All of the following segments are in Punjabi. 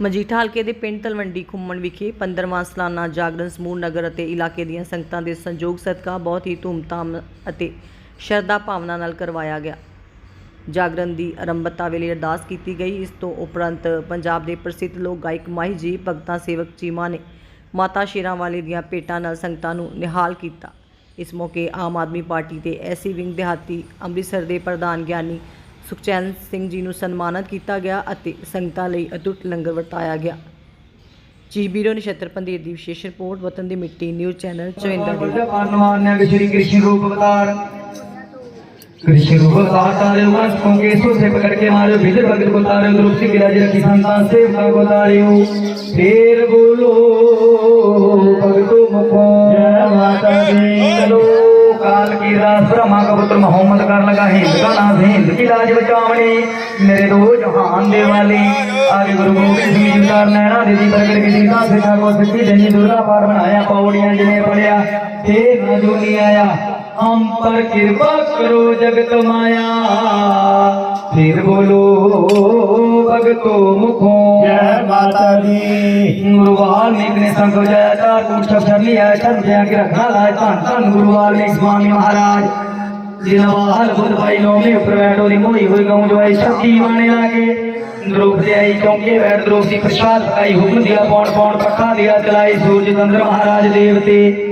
ਮਜੀਠਾ ਹਲਕੇ ਦੇ ਪਿੰਡ ਤਲਵੰਡੀ ਖੁੰਮਣ ਵਿਖੇ 15ਵਾਂ ਸਾਲਾਨਾ ਜਾਗਰਣ ਸਮੂਹ ਨਗਰ ਅਤੇ ਇਲਾਕੇ ਦੀਆਂ ਸੰਗਤਾਂ ਦੇ ਸੰਯੋਗ ਸਦਕਾ ਬਹੁਤ ਹੀ ਧੂਮਧਾਮ ਅਤੇ ਸ਼ਰਧਾ ਭਾਵਨਾ ਨਾਲ ਕਰਵਾਇਆ ਗਿਆ। ਜਾਗਰਣ ਦੀ ਆਰੰਭਤਾ ਵੇਲੇ ਅਰਦਾਸ ਕੀਤੀ ਗਈ। ਇਸ ਤੋਂ ਉਪਰੰਤ ਪੰਜਾਬ ਦੇ ਪ੍ਰਸਿੱਧ ਲੋਕ ਗਾਇਕ ਮਾਹੀ ਜੀ, ਭਗਤਾਂ ਸੇਵਕ ਚੀਮਾ ਨੇ ਮਾਤਾ ਸ਼ੇਰਾਂ ਵਾਲੇ ਦੀਆਂ ਭੇਟਾਂ ਨਾਲ ਸੰਗਤਾਂ ਨੂੰ ਨਿਹਾਲ ਕੀਤਾ। ਇਸ ਮੌਕੇ ਆਮ ਆਦਮੀ ਪਾਰਟੀ ਦੇ ਐਸੀ ਵਿੰਗ ਦਿਹਾਤੀ ਅੰਮ੍ਰਿਤਸਰ ਦੇ ਪ੍ਰਧਾਨ ਗਿਆਨੀ ਸੁਖਚੈਨ ਸਿੰਘ ਜੀ ਨੂੰ ਸਨਮਾਨਿਤ ਕੀਤਾ ਗਿਆ ਅਤੇ ਸੰਗਤਾਂ ਲਈ ਅਟੁੱਟ ਲੰਗਰ ਵਰਤਾਇਆ ਗਿਆ ਜੀ ਬੀਰੋ ਨਛੱਤਰ ਪੰਦੇਰ ਦੀ ਵਿਸ਼ੇਸ਼ ਰਿਪੋਰਟ ਵਤਨ ਦੀ ਮਿੱਟੀ ਨਿਊਜ਼ ਚੈਨਲ ਚਵਿੰਦਾ ਦੀ मान्य श्री कृष्ण रूप अवतार कृष्ण रूप अवतार तारे उमस को केसो से पकड़ के मारे भीतर भगत को तारे रूप से गिरा रखी संतान से को तारे हो फिर बोलो भगतो मुखो जय माता दी चलो काल की रात ब्रह्मा का पुत्र मोहम्मद कर लगा हिंद का नाम हिंद की लाज बचावनी मेरे दो जहान दे वाली आगे गुरु गोबिंद सिंह जी का नैना दीदी प्रगट की सीता से ठाकुर सच्ची देनी दुर्गा पार बनाया पौड़ियां जिन्हें पढ़िया हे न जो नहीं आया हम पर कृपा करो जगत माया ਫਿਰ ਬੋਲੋ ਭਗਤੋ ਮੁਖੋਂ। ਜੈ ਮਾਤਾ ਦੀ। ਗੁਰੂ ਵਾਲਮੀਕ ਨੇ ਸੰਗੋ ਜੈ ਚਾਰ ਕੂਟ ਸਭ ਛੱਲੀ ਹੈ ਚੰਦ ਦੇ ਅਗੇ ਰੱਖਣਾ ਲਾਇ ਧੰਨ ਧੰਨ ਗੁਰੂ ਵਾਲਮੀਕ ਸਵਾਮੀ ਮਹਾਰਾਜ। ਜਿਨਵਾਲ ਬੁੱਧ ਭਾਈ ਲੋਮੇ ਪ੍ਰਵੈਟੋ ਦੀ ਮੋਈ ਹੋਈ ਗਉ ਜਵਾਈ ਸ਼ਕਤੀ ਬਾਣੇ ਲਾਗੇ। ਦ੍ਰੋਪਦੀ ਆਈ ਚੌਂਕੇ ਵੈਰ ਦ੍ਰੋਪਦੀ ਪ੍ਰਸ਼ਾਦ ਪਾਈ ਹੁਕਮ ਦਿਆ ਪੌਣ ਪੌਣ ਪੱਖਾ ਦਿਆ ਚਲਾਈ ਸੂਰਜ ਚੰਦਰ ਮਹਾਰਾਜ ਦੇਵਤੇ।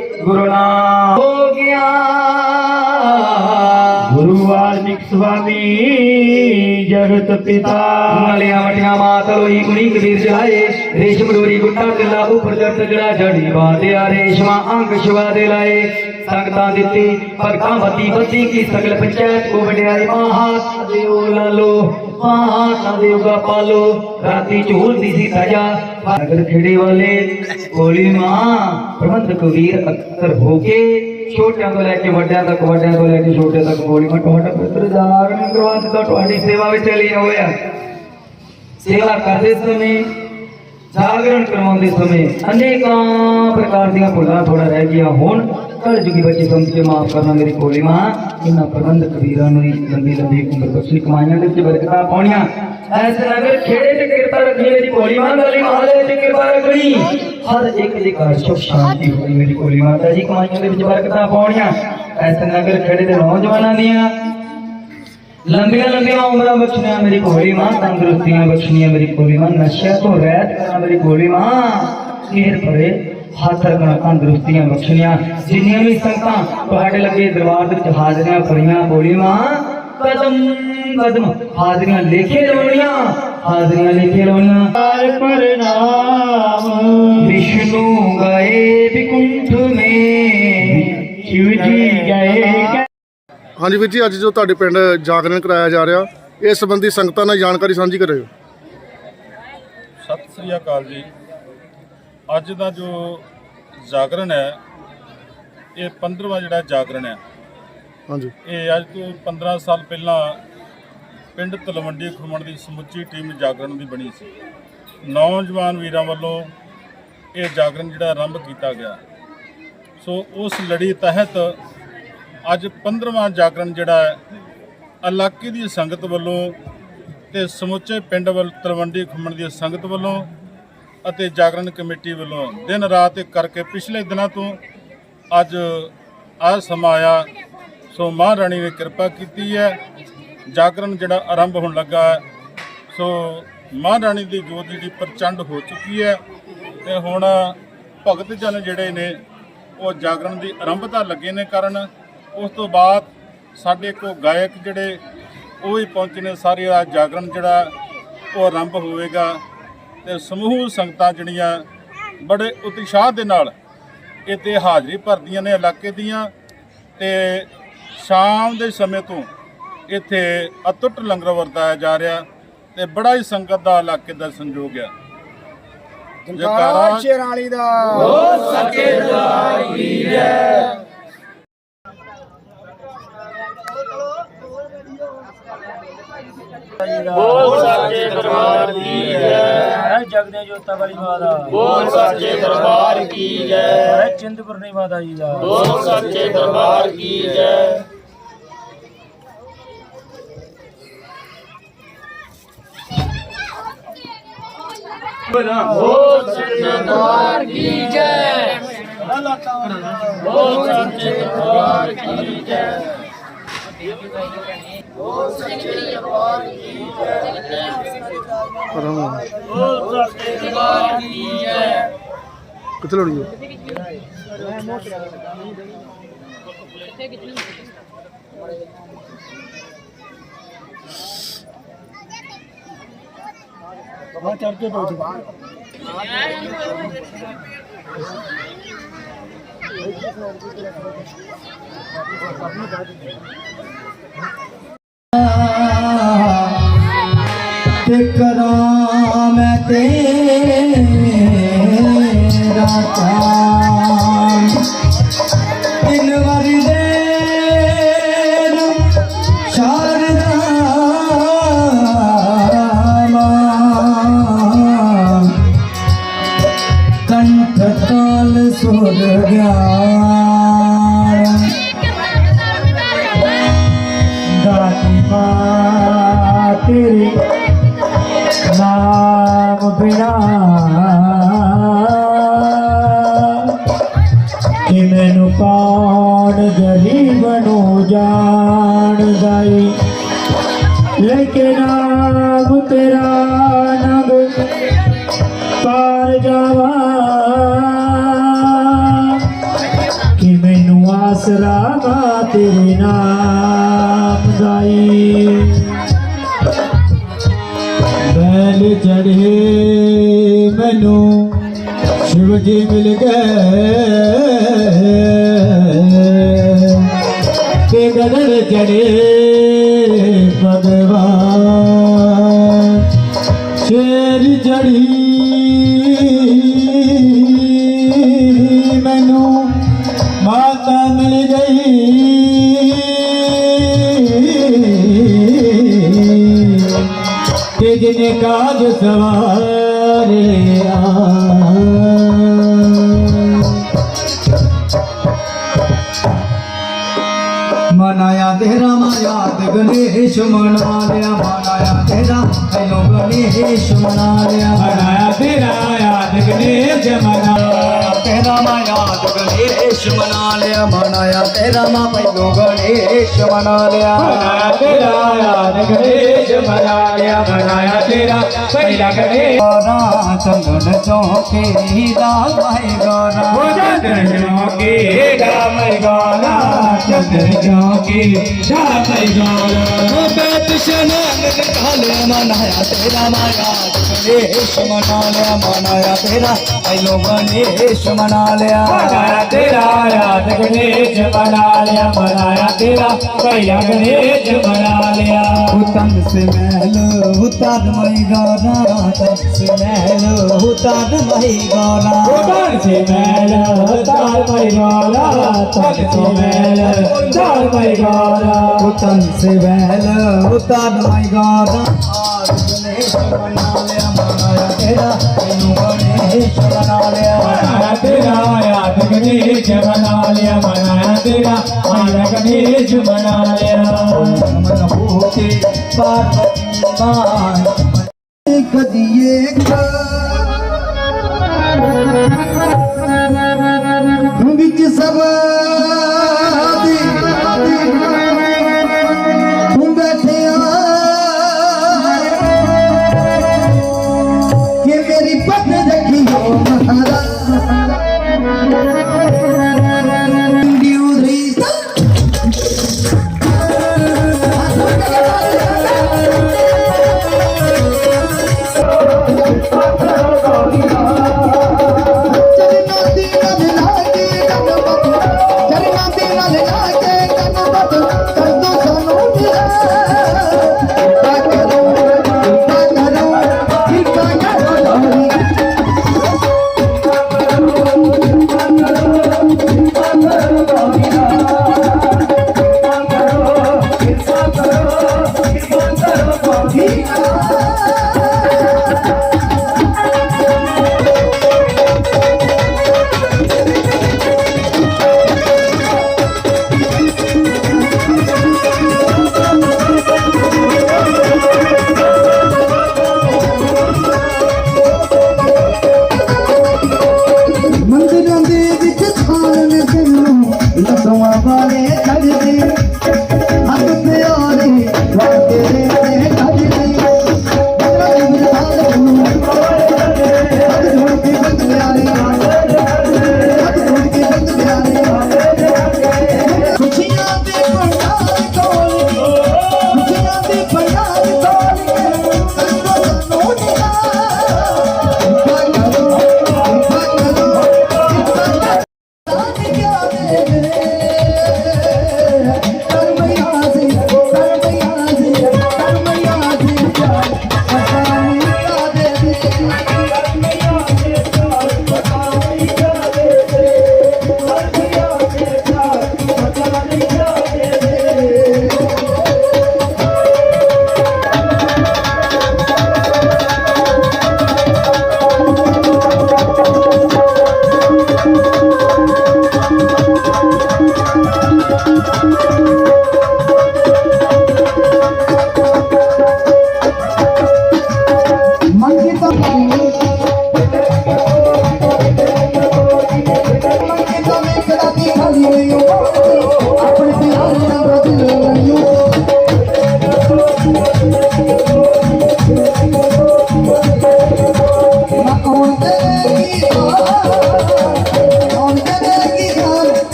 ਗੁਰੂ ਨਾਮ ਹੋ ਗਿਆ। ਗੁਰੂ ਵਾਲਮੀਕ ਸੁਆਮੀ ਜਗਤ ਪਿਤਾ। ਮਲਿਆ ਵਟਿਆ ਮਾਤ ਲੋਈ ਗੁਣੀ ਕਬੀਰ ਜਾਏ ਰੇਸ਼ਮ ਡੋਰੀ ਗੁੱਟਾ ਕੱਲਾ ਉਪਰ ਜੱਟ ਜੜਾ ਜੜੀ ਬਾਦਿਆ ਰੇਸ਼ਮਾ ਅੰਗ ਸ਼ਿਵਾ ਦੇ ਲਾਏ। ਸੰਗਤਾਂ ਦਿੱਤੀ ਭਗਤਾਂ ਮਤੀ ਬੱਤੀ ਕੀ ਸਗਲ ਪੰਚਾਇਤ ਕੋ ਵਡਿਆਈ ਮਹਾ ਦਿਓ ਲਾਲੋ। ਮਹਾ ਦੇਉ ਗਾ ਪਾਲੋ ਰਾਤੀ ਝੂਲਦੀ ਸੀ ਤਜਾ ਨਗਰ ਖੇੜੇ ਵਾਲੇ ਕੋਲੀ ਮਾਂ ਪ੍ਰਬੰਧਕ ਵੀਰ ਅਕਸਰ ਹੋ ਕੇ ਛੋਟਿਆਂ ਤੋਂ ਲੈ ਕੇ ਵੱਡਿਆਂ ਤੱਕ ਵੱਡਿਆਂ ਤੋਂ ਲੈ ਕੇ ਛੋਟਿਆਂ ਤੱਕ ਗੋਲੀ ਮੈਂ ਤੁਹਾਡਾ ਪੁੱਤਰ ਜਾਗਰਣ ਕਰਵਾ ਦਿੱਤਾ ਤੁਹਾਡੀ ਸੇਵਾ ਵਿੱਚ ਲੀਨ ਹੋਇਆ ਸੇਵਾ ਕਰਦੇ ਸਮੇਂ ਜਾਗਰਣ ਕਰਵਾਉਂਦੇ ਸਮੇਂ ਅਨੇਕਾਂ ਪ੍ਰਕਾਰ ਦੀਆਂ ਭੁੱਲਾਂ ਥੋੜਾ ਰਹਿ ਗਈਆਂ ਹੁਣ ਕਲ ਜੁਗੀ ਬੱਚੇ ਸਮਝ ਕੇ ਮਾਫ ਕਰਨਾ ਮੇਰੀ ਕੋਲੀ ਮਾਂ ਇਹਨਾਂ ਪ੍ਰਬੰਧਕ ਵੀਰਾਂ ਨੂੰ ਹੀ ਲੰਬੀ ਲੰਬੀ ਉਮਰ ਬਖਸ਼ੀ ਕਮਾਈਆਂ ਦੇ ਵਿੱਚ ਬਰਕਤਾਂ ਪਾਉਣੀਆਂ ਐਸ ਨਗਰ ਖੇੜੇ ਤੇ ਕਿਰਪਾ ਰੱਖੀ ਮੇਰੀ ਕੋਲੀ ਮਾਂ ਗਲੀ ਮਹੱਲੇ ਤੇ ਕਿਰਪਾ ਰੱਖਣੀ ਹਰ ਇੱਕ ਦੇ ਘਰ ਸੁਖ ਸ਼ਾਂਤੀ ਹੋਈ ਮੇਰੀ ਕੋਲੀ ਮਾਤਾ ਜੀ ਕਮਾਈਆਂ ਦੇ ਵਿੱਚ ਬਰਕਤਾਂ ਪਾਉਣੀਆਂ ਐਸ ਨਗਰ ਖੇੜੇ ਦੇ ਨੌਜਵਾਨਾਂ ਦੀਆਂ ਲੰਬੀਆਂ ਲੰਬੀਆਂ ਉਮਰਾਂ ਬਖਸ਼ਣੀਆਂ ਮੇਰੀ ਭੋਲੀ ਮਾਂ ਤੰਦਰੁਸਤੀਆਂ ਬਖਸ਼ਣੀਆਂ ਮੇਰੀ ਭੋਲੀ ਮਾਂ ਨਸ਼ਿਆਂ ਤੋਂ ਰਹਿਤ ਕਰਨਾ ਹਾਜ਼ਰ ਗੁਣਾ ਤੰਦਰੁਸਤੀਆਂ ਬਖਸ਼ਣੀਆਂ। ਜਿੰਨੀਆਂ ਵੀ ਸੰਗਤਾਂ ਤੁਹਾਡੇ ਲੱਗੇ ਦਰਬਾਰ ਵਿੱਚ ਹਾਜ਼ਰੀਆਂ ਭਰੀਆਂ ਬੋਲੀਆਂ ਕਦਮ ਕਦਮ ਹਾਜ਼ਰੀਆਂ ਲੇਖੇ ਲਾਉਣੀਆਂ ਹਾਜ਼ਰੀਆਂ ਲੇਖੇ ਲਾਉਣੀਆਂ। ਹਰ ਪ੍ਰਣਾਮ। ਵਿਸ਼ਨੂ ਗਏ ਵਿਕੁੰਠ ਮੇ। ਸ਼ਿਵ ਜੀ ਗਏ ਹਾਂਜੀ ਵੀਰ ਜੀ ਅੱਜ ਜੋ ਤੁਹਾਡੇ ਪਿੰਡ ਜਾਗਰਣ ਕਰਾਇਆ ਜਾ ਰਿਹਾ ਇਸ ਸੰਬੰਧੀ ਸੰਗਤਾਂ ਨਾਲ ਜਾਣਕਾਰੀ ਸਾਂਝੀ ਕਰਿਓ। ਸਤਿ ਸ੍ਰੀ ਅਕਾਲ ਜੀ। ਅੱਜ ਦਾ ਜੋ ਜਾਗਰਣ ਹੈ ਇਹ 15ਵਾਂ ਜਿਹੜਾ ਜਾਗਰਣ ਹੈ। ਹਾਂਜੀ। ਇਹ ਅੱਜ ਤੋਂ 15 ਸਾਲ ਪਹਿਲਾਂ ਪਿੰਡ ਤਲਵੰਡੀ ਖੁਰਮਣ ਦੀ ਸਮੁੱਚੀ ਟੀਮ ਜਾਗਰਣ ਦੀ ਬਣੀ ਸੀ। ਨੌਜਵਾਨ ਵੀਰਾਂ ਵੱਲੋਂ ਇਹ ਜਾਗਰਣ ਜਿਹੜਾ ਆਰੰਭ ਕੀਤਾ ਗਿਆ। ਸੋ ਉਸ ਲੜੀ ਤਹਿਤ ਅੱਜ 15ਵਾਂ ਜਾਗਰਣ ਜਿਹੜਾ ਹੈ ਇਲਾਕੇ ਦੀ ਸੰਗਤ ਵੱਲੋਂ ਤੇ ਸਮੁੱਚੇ ਪਿੰਡ ਵੱਲ ਤਲਵੰਡੀ ਖੁੰਮਣ ਦੀ ਸੰਗਤ ਵੱਲੋਂ ਅਤੇ ਜਾਗਰਣ ਕਮੇਟੀ ਵੱਲੋਂ ਦਿਨ ਰਾਤ ਇੱਕ ਕਰਕੇ ਪਿਛਲੇ ਦਿਨਾਂ ਤੋਂ ਅੱਜ ਆ ਸਮਾਂ ਆਇਆ, ਸੋ ਮਹਾਰਾਣੀ ਨੇ ਕਿਰਪਾ ਕੀਤੀ ਹੈ। ਜਾਗਰਣ ਜਿਹੜਾ ਆਰੰਭ ਹੋਣ ਲੱਗਾ ਹੈ, ਸੋ ਮਹਾਰਾਣੀ ਦੀ ਜੋਤ ਜਿਹੜੀ ਪ੍ਰਚੰਡ ਹੋ ਚੁੱਕੀ ਹੈ ਤੇ ਹੁਣ ਭਗਤ ਜਨ ਜਿਹੜੇ ਨੇ, ਉਹ ਜਾਗਰਣ ਦੀ ਆਰੰਭਤਾ ਲੱਗੇ ਨੇ ਕਰਨ ਉਸ ਤੋਂ ਬਾਅਦ ਸਾਡੇ ਕੋ ਗਾਇਕ ਜਿਹੜੇ ਉਹ ਹੀ ਪਹੁੰਚੇ ਨੇ, ਸਾਰੇ ਜਾਗਰਣ ਜਿਹੜਾ ਉਹ ਆਰੰਭ ਹੋਵੇਗਾ। ਤੇ ਸਮੂਹ ਸੰਗਤਾਂ ਜਿਹੜੀਆਂ ਬੜੇ ਉਤਸ਼ਾਹ ਦੇ ਨਾਲ ਇੱਥੇ ਹਾਜ਼ਰੀ ਭਰਦੀਆਂ ਨੇ ਇਲਾਕੇ ਦੀਆਂ ਤੇ ਸ਼ਾਮ ਦੇ ਸਮੇਂ ਤੋਂ ਇੱਥੇ ਅਤੁੱਟ ਲੰਗਰ ਵਰਤਾਇਆ ਜਾ ਰਿਹਾ ਤੇ ਬੜਾ ਹੀ ਸੰਗਤ ਦਾ ਇਲਾਕੇ ਦਾ ਸੰਯੋਗ ਹੈ। ਜਕਾਰਾ ਸ਼ੇਰਾਂ ਵਾਲੀ ਦਾ। ਬੋਲ ਸੱਚੇ ਦਰਬਾਰ ਕੀ ਜੈ ਜਗਦੇ ਜੋਤਾ ਵਾਲੀ ਮਾਤਾ ਬੋਲ ਸੱਚੇ ਦਰਬਾਰ ਕੀ ਜੈ। ਚਿੰਤਪੁਰਨੀ ਮਾਤਾ ਜੀ ਦਾ। ਬੋਲ ਸੱਚੇ ਦਰਬਾਰ ਕੀ ਜੈ। ਕਿੱਥੇ ਲਾਉਣੀ ਹੈ? ਤੇ ਕਰਾਂ ਮੈਂ ਤੇਰਾ ਚਾਂ ਦਿਨ ਵਰ ਦੇ ਸ਼ਾਰਦਾ ਮਾਂ ਕੰਠ ਤਾਲ ਤੇਰਾ ਨਗ ਪਾਰ ਜਾਵਾ ਕਿ ਮੈਨੂੰ ਆਸਰਾ ਵਾ ਤੇਰੇ ਨਾਮ ਦਾਈ ਬੈਲ ਚੜੇ ਮੈਨੂੰ ਸ਼ਿਵ ਜੀ ਮਿਲ ਗਏ ਤੇ ਗਦਰ ਚੜੇ ਭਗਵਾਨ ਚੜੀ। ਮੈਨੂੰ ਮਾਤਾ ਮਿਲ ਗਈ। ਕਿ ਜਿਨੇ ਕਾਜ ਸਵਾਰੇ ਮਨਾਇਆ ਤੇਰਾ ਮਾਇਆ ਗਣੇਸ਼ ਮਨਾ ਲਿਆ ਮਨਾਇਆ ਤੇਰਾ ਪਹਿਲੋਂ ਗਣੇਸ਼ ਮਨਾ ਲਿਆ। ਮਨਾਇਆ ਤੇਰਾ, ਯਾਦ ਗਣੇਸ਼ ਮਨਾ। ਤੇਰਾ ਮਾਇਆ ਗਣੇਸ਼ ਮਨਾ ਲਿਆ ਮਨਾਇਆ ਤੇਰਾ ਮਾ ਪਹਿਲੋਂ ਗਣੇਸ਼ ਮਨਾ ਲਿਆ। ਮਨਾਇਆ ਤੇਰਾ ਯਾਦ ਗਣੇਸ਼ ਮਨਾ ਲਿਆ ਮਨਾਇਆ ਤੇਰਾ ਪਹਿਲਾ ਗਣੇਸ਼। ਗੋਰਾ ਚੰਦਨ ਚੌਕੇ ਦਾ ਭਾਈ ਗੋਰਾ। ਹੋ ਚੰਦਨ ਚੌਕੇ ਦਾ ਮੈਂ ਗੋਰਾ। ਚੰਦਨ ਚੌਕੇ ਦਾ ਮੈਂ ਗੋਰਾ। ਬੇਤ ਸ਼ਨਾਨ ਕਾਲੇ ਮਨਾਇਆ ਤੇਰਾ ਮਾਇਆ ਗਣੇਸ਼ ਮਨਾ ਲਿਆ ਮਨਾਇਆ ਤੇਰਾ ਪਹਿਲੋਂ ਗਣੇਸ਼ ਮਨਾ ਲਿਆ ਮਨਾਇਆ ਤੇਰਾ ਯਾਦ ਗਣੇਸ਼ ਮਨਾ ਲਿਆ ਮਨਾਇਆ ਤੇਰਾ ਪਹਿਲਾ ਗਣੇਸ਼ ਮਨਾ ਲਿਆ ਉਤਨ ਸੇ ਮਹਿਲ ਉਤਾਰ ਮਈ ਗੋਰਾ ਤਨ ਸੇ ਮਹਿਲ ਉਤਾਰ ਮਈ ਗੋਰਾ ਉਤਾਰ ਸੇ ਮਹਿਲ ਉਤਾਰ ਮਈ ਗੋਰਾ ਤਨ ਸੇ ਮਹਿਲ ਉਤਾਰ ਮਈ ਗੋਰਾ ਉਤਨ ਸੇ ਮਹਿਲ ਉਤਾਰ ਮਈ ਗੋਰਾ ਗਣੇਸ਼ ਮਨਾ ਲਿਆ ਮਨਾਇਆ ਤੇਰਾ ਤੈਨੂੰ ਗਣੇਸ਼ ਮਨਾ ਲਿਆ ਮਨਾਇਆ ਤੇਰਾ ਯਾਦ ਗਣੇਸ਼ ਮਨਾ ਲਿਆ ਮਨਾਇਆ ਤੇਰਾ ਆਇਆ ਗਣੇਸ਼ ਮਨਾ ਲਿਆ ਮਨ ਹੋਕੇ ਪਾਰਵਤੀ ਮਾਨ ಸಾಧನ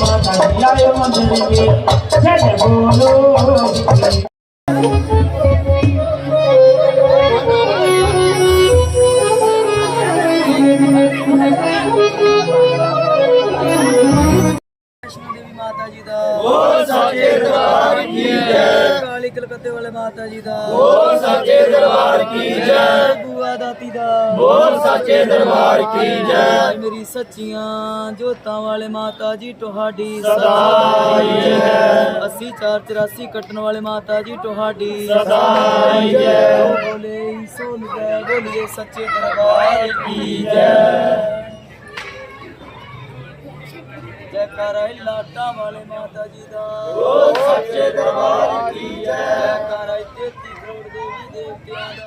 ਮਾਤਾ ਕਲਕੱਤੇ ਵਾਲੇ ਮਾਤਾ ਜੀ ਦਾ। ਬੋਲ ਸੱਚੇ ਦਰਬਾਰ ਕੀ ਜੈ। ਬੂਆ ਦਾਤੀ ਦਾ। ਬੋਲ ਸੱਚੇ ਦਰਬਾਰ ਕੀ ਜੈ। ਮੇਰੀ ਸੱਚੀਆਂ ਜੋਤਾਂ ਵਾਲੇ ਮਾਤਾ ਜੀ ਤੁਹਾਡੀ ਸਦਾ ਜੈ। 80 484 ਕੱਟਣ ਵਾਲੇ ਮਾਤਾ ਜੀ ਤੁਹਾਡੀ ਸਦਾ ਜੈ। ਬੋਲੇ ਸੋ ਨਿਜੈ ਬੋਲੀਏ ਸੱਚੇ ਦਰਬਾਰ ਕੀ ਜੈ। ਜੈਕਾਰਾ ਲਾਟਾ ਵਾਲੇ ਮਾਤਾ ਜੀ ਦਾ। ਸੱਚੇ ਦਰਬਾਰ ਕੀ ਜੈ। ਜੈਕਾਰਾ 33 ਕਰੋੜ ਦੇਵੀ ਦੇਵਤਿਆਂ ਦਾ।